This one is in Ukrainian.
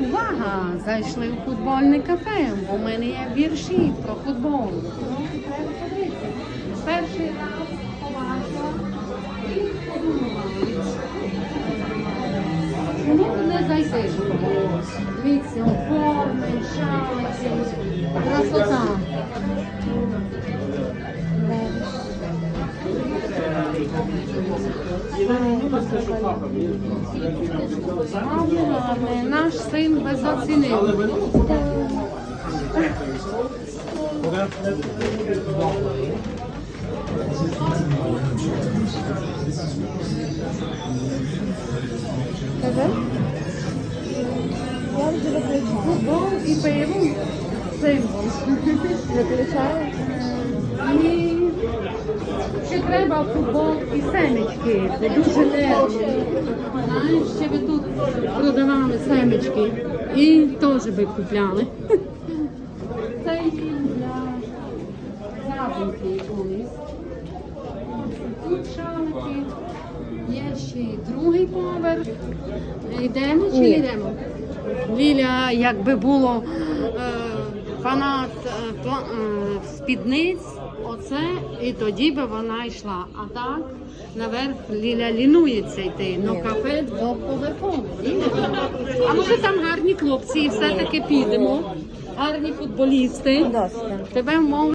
увага! Зайшли в футбольне кафе. бо в мене є вірші про футбол. Ну, треба. Перший раз побачила і подумала. Чому не зайти? Дивіться, форми, шалиці, красота. Гарне, гарне. Наш син без оцінив. Я вже виключаю. Футбол і пиво. Символ. Виключаю? І ще треба футбол і семечки. Це дуже. Знаєш, ще би тут продавали семечки. І теж би купляли. Це їм для задумки колись. Тут шалики. Є ще й другий поверх. Йдемо чи не йдемо? Ліля, якби було е, фанат е, е, спідниць, оце, і тоді би вона йшла. А так, наверх Ліля лінується йти. Ну кафе двоповерхове. А може там гарні хлопці, і все-таки підемо. Гарні футболісти. Тебе мов